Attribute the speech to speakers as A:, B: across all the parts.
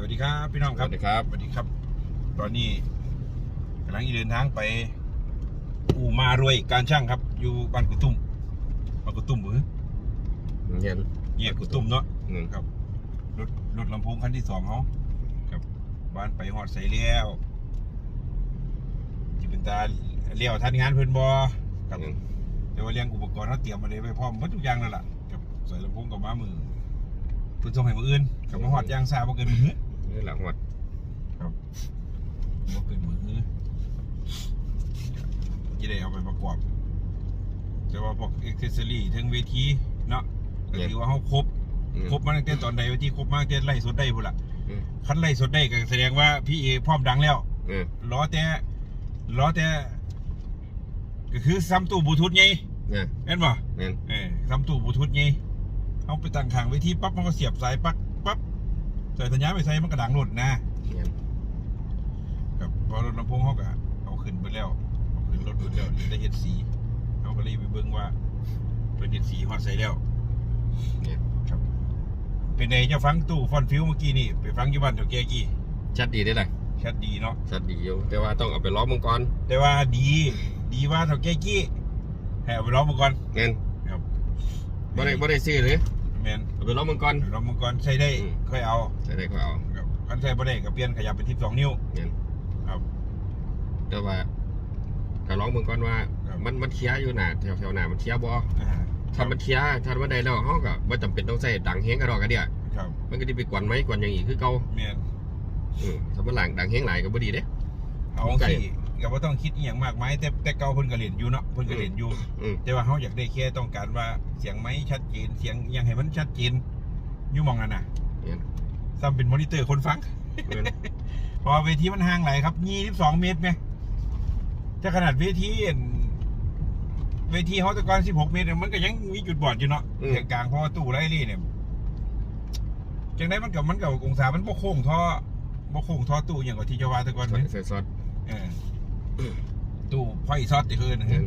A: สวัสดีครับพี่น้อง
B: ส
A: ครับ
B: วัสดีครับ
A: สวัสดีครับ ตอนนี้กำลังเดินทางไป อู่มารวยการช่างครับ อยู่บ้านกุตุ้มบ้านกุตุ้มหรือ
B: เย็น
A: แยกกุตุ้มเนาะ
B: หนึ่ง
A: ครับรถรถลำโพงคันที่สองเขาครับบ้านไปหอดใส่เลี้ยวที่เป็นตาเลี้ยวทันงานเพื่อนบอครับ
B: หนึ่ง
A: แต่ว่าเรียงอุปกรณ์เขาเตรียมมาเลยไปพร้อมหมดทุกอย่างแล้วล่ะกับใส่ลำโพงกับม้ามือเพื่อนส่งให้มืออื่นกับมาหอดยางซาบ่เกินมือ หื้อ
B: นี่หลังวัด
A: ครับบ่เกินมือหื้อจะได้เอาไปประกอบแต่ว่าพวกอ็อกเซสซอรี่ทั้งเวทีเนาะก็ถือว่าเขาครบ
B: อืม
A: ครบมาตั้งแต่ตอนใดเวทีครบมาตั้งแต่ไล่สดได้พุ่นล่ะ
B: อืม
A: คันไล่สดได้ก็แสดงว่าพี่เอพร้อมดังแล้ว
B: เออ
A: ล้อแต่ล้อแต่ก็คือซัมตู้บลูทูธไง
B: เนี่ย
A: เห็นป่ะ
B: เนี่ย
A: เออซัมตู้บลูทูธไงเอาไปตั้งขางไว้ที่ปั๊บมันก็เสียบสายปั๊บ ปั๊บใส่สัญญาณไปใส่มันกระดังหลุดนะ
B: เนี่ย
A: กับพอรถลำโพงเขาก็เอาขึ้นไปแล้วเอาขึ้นรถไปแล้วได้เห็ดสีเขาก็เลยไปเบิ่งว่าเป็นเห็ดสีฮอดใส่แล้ว
B: เนี่ย
A: ครับเป็นไงจะฟังตู้ฟอนฟิวเมื่อกี้นี่ไปฟังอยู่บ้านเถวแก่กี้
B: ชัดดีได้เลย
A: ชัดดีเนาะ
B: ชัดดีอยู่แต่ว่าต้องเอาไปล้อมังกร
A: แต่ว่าดี ดีว่าเถาแก่กี้ให้เอาไปร้องมาก่อน
B: เงิน
A: ครับ
B: บ่ได้บ่ได้ซื้อเลย
A: แมน
B: เอาไปล้อมังกร
A: ร้องมาก่อนใช้ได้
B: อืม
A: ค่อยเอา
B: ใส่ได้ก็เอา
A: ครับคันใช้บ่ได้ก็เปลี่ยนขยับเป็นทิปสองนิ้ว
B: เงิน
A: ครับ
B: แต่ว่าก็ล้อมังกรว่า
A: ครับ
B: มันมันเคลียร์อยู่หนาแถวแถวหนามันเคลียร์บ่
A: อ่า
B: ถ้ามันเคลียร์ถ้ามันได้แล้วเฮาก็บ่จำเป็นต้องใส่ดังเฮงกระดอกกระเดี่ย
A: ครับ
B: มันก็ได้ไปกวนไม้กวนอย่างอีกคือเก่า
A: แมน
B: อืมถ้ามันหลังดังเฮงหลายก็บ่ดีเด้
A: เอา
B: ไก่
A: สิ ก็บ่ต้องคิดอหย่างมากมายแต่แต่เก่าเพิ่นก็เล่นอยู่เนาะเพิ่นก็เล่นอยู่
B: อืม
A: แต่ว่าเขาอยากได้แค่ต้องการว่าเสียงไม้ชัดเจนเสียงอยังให้มันชัดเจนอยู่หมองนั่นน่ะ
B: เงิน
A: ซ้ำเป็นมอนิเตอร์คนฟัง
B: เงิน
A: เพราะว่าเวทีมันห่างหลายครับ22เมตรไหมถ้าขนาดเวทีอั่นเวทีเขาแตะกอน16เมตรเนี่ยมันก็ยังมีจุดบอดอยู่เนาะเสียงกลางเพราะว่าตู้ไรลี่เนี่ยจังไดมันกับมันกับองศามันบ่โค้งท่อบ่โค้งท่อตู้อย่างกับที่เจะว่าแตะกอน
B: ใส่
A: เนี่ย
B: ใส่ซอส
A: เออ ตู้ไฟซอดที่คืนนะ
B: เงิ
A: ฮะ
B: น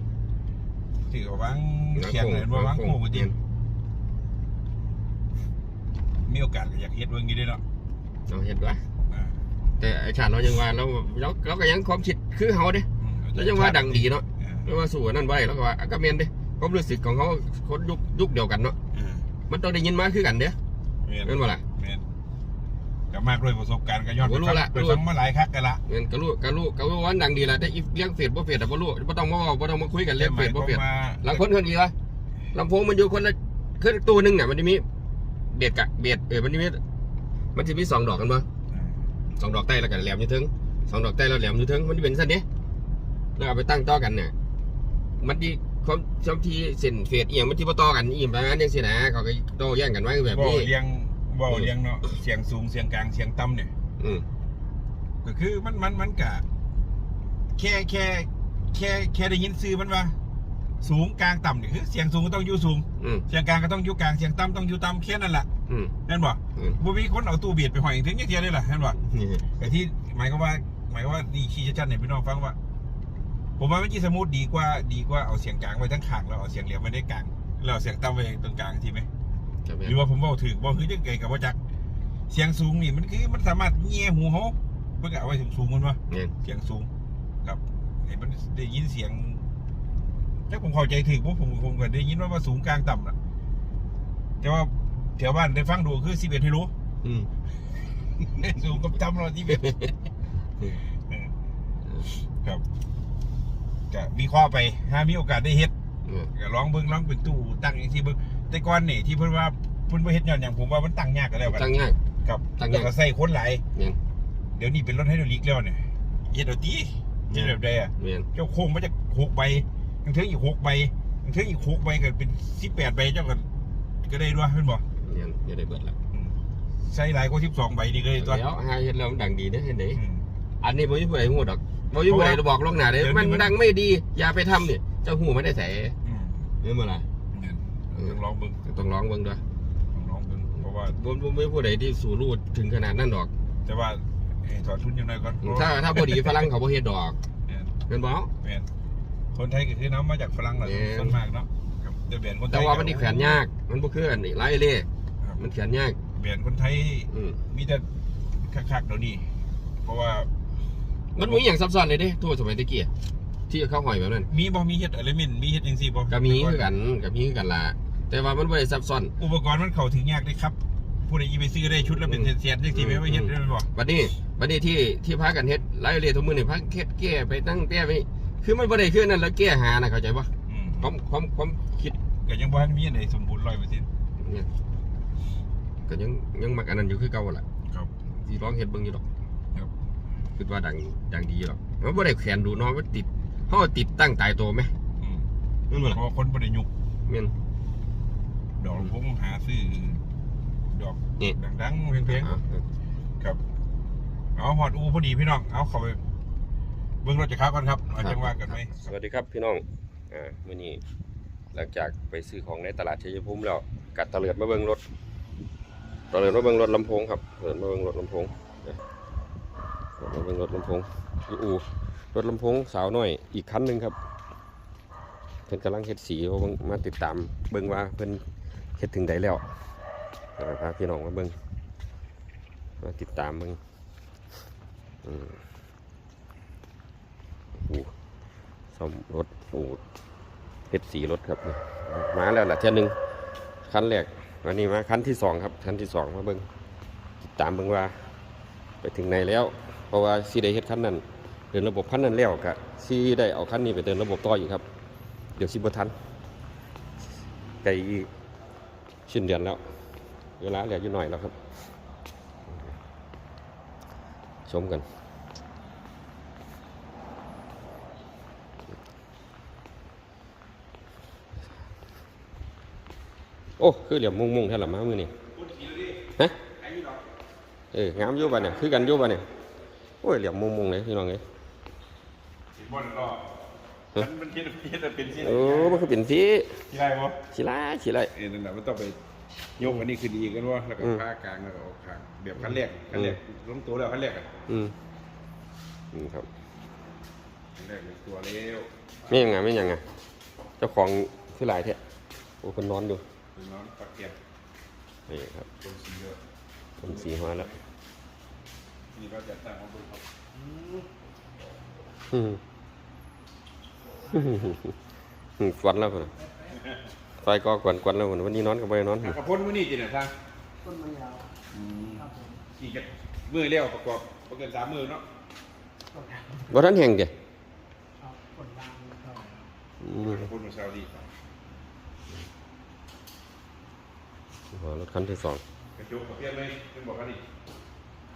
A: ที่เขาวางเคียงเลยว่าวางโค้งกันจริงมีโอกาสก็อยากเฮ็ดเรื่องนี้ด้วยเนาะ
B: เราเห็นด้วย
A: อ่า
B: แต่ไอ้ชาติเรายังว่าเราเราเราก็ยังความคิดคือเขาเด้
A: อืม
B: เรายังว่าดังดีเนาะ
A: อ่า
B: ไม่ว่าสู้อันนั่นไว้แล้วก็ว่าอะก็เมนเด้ความรู้สึกของเขาคนยุคยุคเดียวกันเนาะ
A: อ่า
B: มันต้องได้ยินมาคือกันเด้
A: แม่น
B: เห็นบ่ล่ะ
A: แม่น ก็มากด้วยประสบการณ์ก็ย้อน
B: โอ้
A: ไป
B: รู้
A: ฟัง
B: ละ
A: ไป
B: รู้
A: ฟังมาหลายครั้งกันละ
B: เงินก็รู้ก็รู้ก็รู้ว่าดังดีแหละแต่อีเลี้ยงเฟดบ่เฟดอะบ่รู้บ่ต้องมาเว้าบ่ต้องมาคุยกันเรื่องเฟดบ่เฟด
A: มา
B: หลังคนคนอีกว่าลำโพงมันอยู่คนละคือตัวหนึงเนี่ยมันจะมีเบียดกะเบียดเออมันจะมีมันจะมีสองดอกกันบ่
A: อ่า
B: สองดอกใต้แล้วกันแหลมอยู่ถึงสองดอกใต้แล้วแหลมอยู่ถึงมันจะเป็นสั้นเด้แล้วเอาไปตั้งต่อกันเนี่ยมันที่ความชมที่เส้นเฟดเอียงมันที่บ่ต่อกันอีกประมาณนี้สินะเขาก็โต้แย่งกันไว้แบบ
A: บ่
B: นี้
A: เลี้ยง บ่
B: อืม
A: เลี้ยงเนาะเสียงสูงเสียงกลางเสียงต่ำเนี่ย
B: อืม
A: ก็คือมันมันมันกะแค่แค่แค่แค่ได้ยินซื่อมันว่าสูงกลางต่ำเนี่ยคือเสียงสูงก็ต้องอยู่สูง
B: อืม
A: เสียงกลางก็ต้องอยู่กลางเสียงต่ำต้องอยู่ต่ำแค่นั้นแหละ
B: อืม
A: เห็นบ่
B: อืม
A: บ่มีคนเอาตู้เบียดไปห้อยถึงอย่างเทียได้ล่ะเห็นบ่
B: นี่
A: แต่ที่หมายก็ว่า หมายก็ว่าดีขี้ชัดๆเนี่ยพี่น้องฟังว่า ผมว่าเมื่อกี้สมูทดีกว่าดีกว่าเอาเสียงกลางไว้ทั้งข้างแล้วเอาเสียงเหลี่ยมไว้ได้กลางแล้วเอาเสียงต่ำไว้ตรงกลางทีไหม
B: จะเป็น
A: หรือว่าผมบอกถือบอกคือจะเกิดกับว่าจัก เสียงสูงนี่มันคือมันสามารถเงี่ยหูเขาเพื่อเอาไว้สูงๆมันวะ
B: เนี่ย
A: เสียงสูงกับเห็นมันได้ยินเสียงถ้าผมเข้าใจถือพวกผมผมก็ได้ยินว่าว่าสูงกลางต่ำนะแต่ว่าแถวบ้านได้ฟังดูคือสิบเอ็ดให้รู้
B: อืม
A: สูงกับต่ำเราที่เอ็ดครับก็วิเคราะห์ไปถ้ามีโอกาสได้เฮ็ด
B: อืม
A: ก็ลองเบิ่งลองเป็นตู้ตั้งอย่างที่เบิ่ง แต่ก่อนนี่ที่เพิ่นว่าเพิ่นบ่เฮ็ดย้อนอย่างผมว่ามันตั้งยากก็แล้วกัน
B: ตั้งง่าย
A: ครับ
B: ตั้ง
A: แล้ว
B: ยาก
A: ก็ใส่คนหลาย
B: เนี่ย
A: เดี๋ยวนี้เป็นรถไฮดรอลิกแล้วเนี่ยเฮ็ดเอาตีเฮ็ดแบบใดอะ
B: เนี่ย
A: เจ้าโค้งมาจากหกใบยังถึงอีกหกใบยังถึงอีกหกใบก็เป็นสิบแปดใบเจ้าก็ก็ได้ด้วยเพิ่นบอก
B: เนี่ยจะได้เบิดละ
A: อืมใส่หลายกว่าสิบสองใบนี่ก็ได้ตัว
B: แล้วหาเห็นแล้วมันดังดีเด้เห็นไหม
A: อืม
B: อันนี้บ่มีผู้ใดฮู้ดอกบ่มีผู้ใดบอกลวงหน้าเด้
A: เดี๋ยวนี้
B: มัน
A: มัน
B: ดังไม่ดีอย่าไปทำนี่เจ้าฮู้มันได้แส
A: อืม
B: เห็นบ่ล่ะ
A: เนี่ย ต้องลองเบิ่ง
B: ต้องร้องเบิ่งด้วย
A: ต้องลองเบิ่งเพราะว่า
B: บ่บ่มีผู้ใดที่สู่รูดถึงขนาดนั้นดอก
A: แต่ว่าเอ้ยถอดทุนยังไงก่อน
B: ถ้าถ้าบ่ดีฝรั่งเขาบ่เฮ็ดดอก
A: เนี่ย
B: เห็นบ่
A: แม่นคนไทยก็คือน้ำมาจากฝรั่งแหละ
B: แม่น
A: ส่วนมากเนาะครับแต่เบียนคนไทย
B: แต่ว่ามันนี่แขวนยาก มันบ่คืออันนี้หลายเล่
A: ครับ
B: มันแขวนยาก
A: เบียนคนไทย
B: อืม
A: มีแต่คักๆเดี๋ยวนี้เพราะว่า
B: มันมีอย่างซับซ้อนเลยเด้ทั่วสมัยตะกี้อะที่เขาหอยแบบนั้น
A: มีบ่มีเฮ็ดอะไรมินมีเฮ็ดจังซี่บ่
B: ก็มีคือกันก็มีคือกันล่ะ แต่ว่ามันบ่ได้ซับซ้อน
A: อุปกรณ์มันเข้าถึงยากเด้ครับผู้ใดอีไปซื้อได้ชุดละเป็นเศษๆจังซี่แม่ว่าเฮ็ดได้บ่
B: บัดนี้บัดนี้ที่ที่พากันเฮ็ดรายละเอียดทุกมื้อนี่พาเฮ็ดแก้ไปตั้งแก้ไปคือมันบ่ได้คือนั่นแล้วแก้หานะเข้าใจบ่
A: อืม
B: ความความความคิด
A: ก็ยังบ่ทันมีอันใดสมบูรณ์100%
B: เนี่ยก็ยังยังมักอันนั้นอยู่คือเก่าแหละ
A: ครับ
B: สิลองเฮ็ดเบิ่งอยู่ดอก
A: ครับ
B: คิดว่าดังดังดีหรอกมันบ่ได้แขวนดูเนาะมันติดเฮาติดตั้งตายตัวไหม
A: อืม
B: นั่นบ่
A: เพ
B: ล่ะ
A: ราะว่าคนบ่ได้ยุก
B: แม่น
A: ดอกลำโพงหาซื้อดอก
B: นี่
A: ดังๆเพลง
B: อะ
A: ๆครับ เอาฮอดอูพอดีพี่น้อง เอาเข้าไปเบิ่งรถจักรก่อนครับเอาจังว่ากันไหม
B: สวัสดีครับพี่น้อง อ่ามื่อนี้หลังจากไปซื้อของในตลาดชัยภูมิแล้วกัดตะเลิดมาเบิ่งรถตะเลิดมาเบิ่งรถลำโพงครับตะเลิดมาเบิ่งรถลำโพงนะมาเบิ่งรถลำโพงอยู่อู่รถลำโพงสาวน้อยอีกคันหนึ่งครับเพิ่นกำลังเฮ็ดสีเพราะว่ามาติดตามเบิ่งว่าเพิ่น เฮ็ดถึงใดแล้วพาพี่น้องมาเบิ่งมาติดตามเบิ่งอืมอู่ซ่อมรถอู่เฮ็ดสีรถครับนี่มาแล้วล่ะเท่ยหนึงคันแรกวันนี้มาคันที่สองครับคันที่สองมาเบิ่งติดตามเบิ่งว่า ไปถึงไหนแล้ว เพราะว่าซีได้เฮ็ดคันนั้นเดินระบบคันนั้นแล้วก็ซีได้เอาคันนี้ไปเดินระบบต่ออีกครับ เดี๋ยวสิบ่ทันไกลอีก สิ้นเดือนแล้ว เวลาเหลืออยู่หน่อยแล้วครับ ชมกันโอ้ คือเหลี่ยมมุงมุงๆแท้ละมามือนี่ฮะเอองามยู่บ่เนี่ย คือกันยู่บ่เนี่ย โอ้ย เหลี่ยมมุงมุงๆเลยพี่น้องเอ้ย
A: มันมันคิดคิดจะเป็นสิ
B: โอ้มันคือเป็นสี
A: ที่ไรบ่
B: สีลาสีไร
A: เออนั่นแหละมันต้องไปยกอันนี้คือดีกันว่าแล้วก็
B: อืม
A: ผ้ากลางแล้วก็ออกข้างแบบคันแรกคันแรกลงตัวแล้วคันแรกอะ
B: อืมอืมครับ
A: คันแรกเป็นตัวแล้ว
B: ไม่ยังไงไม่ยังไงเจ้าของคือหลายแท้โอ้คนนอนอยู่
A: เป็นน้องปักเก็บ
B: นี่ครับ
A: ตรงสีเยอะ
B: คนสีหัวแล้ว
A: นี่ก็จะตั้งของดูครับ
B: อืมอืม กวนแล้วพุ่นน่ะไฟก็กวนกวนแล้วพุ่นวันนี้นอนก็บ่ไปนอนพุ่น
A: กระพ้นมื้อนี้จิเนี่ยทาง
C: ต้นมะยาวครับผม
A: อีกจะมือเลี้ยวประกอบประกันสามมือเนาะ
C: ต้นยาง
B: บ่ทันแห้งเด้
C: ครับต้นยางครับ
B: อืม
A: กระพ้นของซาอุดี
B: อ๋อรถคันที่สอง
A: กระจกกับเปลี่ยนไหมเป็นบอกกันนี่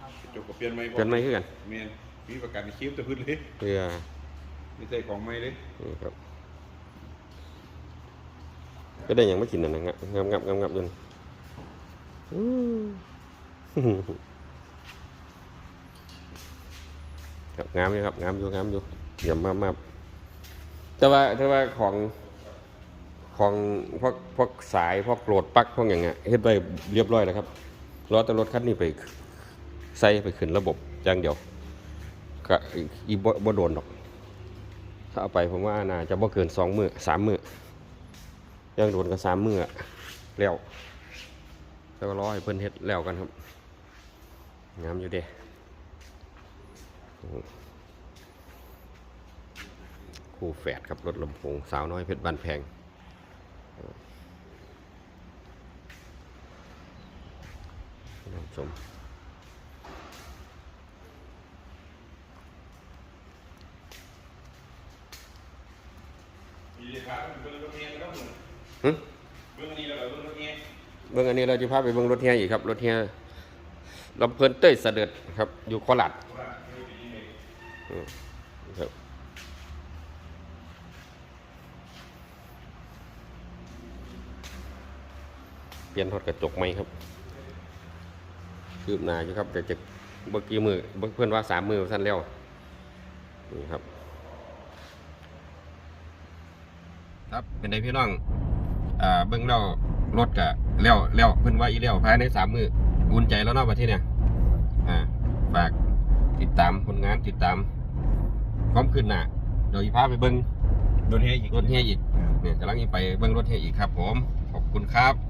C: ครับ
A: กระจกกับเปลี่ยนไหม
B: เป็นไหมคือกัน
A: เมียนมีประกันคิ้วแตะพื้นเลย
B: เพื่อ
A: ไม่ใช่ของไม่เลย
B: นี่ครับ ก็ได้ยังไม่กินนั่นะงับงับงับงับงับจนอืมครับงามอยู่ครับงามอยู่งามอยู่เยี่ยมมากมากแต่ว่าแต่ว่าของของพวกพวกสายพวกโกรดปลั๊กพวกอย่างเงี้ยเฮ็ดไปเรียบร้อยแล้วครับรอแต่รถคันนี้ไปใส่ไปขึ้นระบบอย่างเดียวก็อีบ่บ่โดนดอก ถ้าเอาไปผมว่าน่าจะบ่เกินสองมือสามมือยังโดนกันสามมือแล้วแล้วก็รอให้เพิ่นเฮ็ดแล้วกันครับงามอยู่เด้คู่แฝดครับรถลำโพงสาวน้อยเพชรบานแพงชม
A: มีเลยครับเบิ้งรถเมียก็เหึเบิ้อ
B: งอันนี้เราจะพาไปเบิ่งรถเฮียอีกครับ รถเฮียลำเพลินเต้ยเสด็จครับ อยู่โคราช
A: ว่าไม่ดีเลย
B: อืมครับเปลี่ยนทดกระจกไหมครับคืบหน้าอยู่ครับแต่จะเมื่อกี้มือเบิ่งเพื่อนว่าสามมือสั้นแล้วนี่ครับ ครับ เป็นไงพี่น้องอ่าเบิ่งแล้วรถกะแล้วแล้วเพิ่นว่าอีแล้วภายในสามมืออุ่นใจแล้วเนาะประเทศเนี่ยอ่าฝากติดตามผลงานติดตามความคืนหน้าโดยพาไปเบิ่ง
A: รถเฮียอีก
B: รถเฮียอีกเนี่ยกำลังจะไปเบิ่งรถเฮียอีกครับ ผมขอบคุณครับ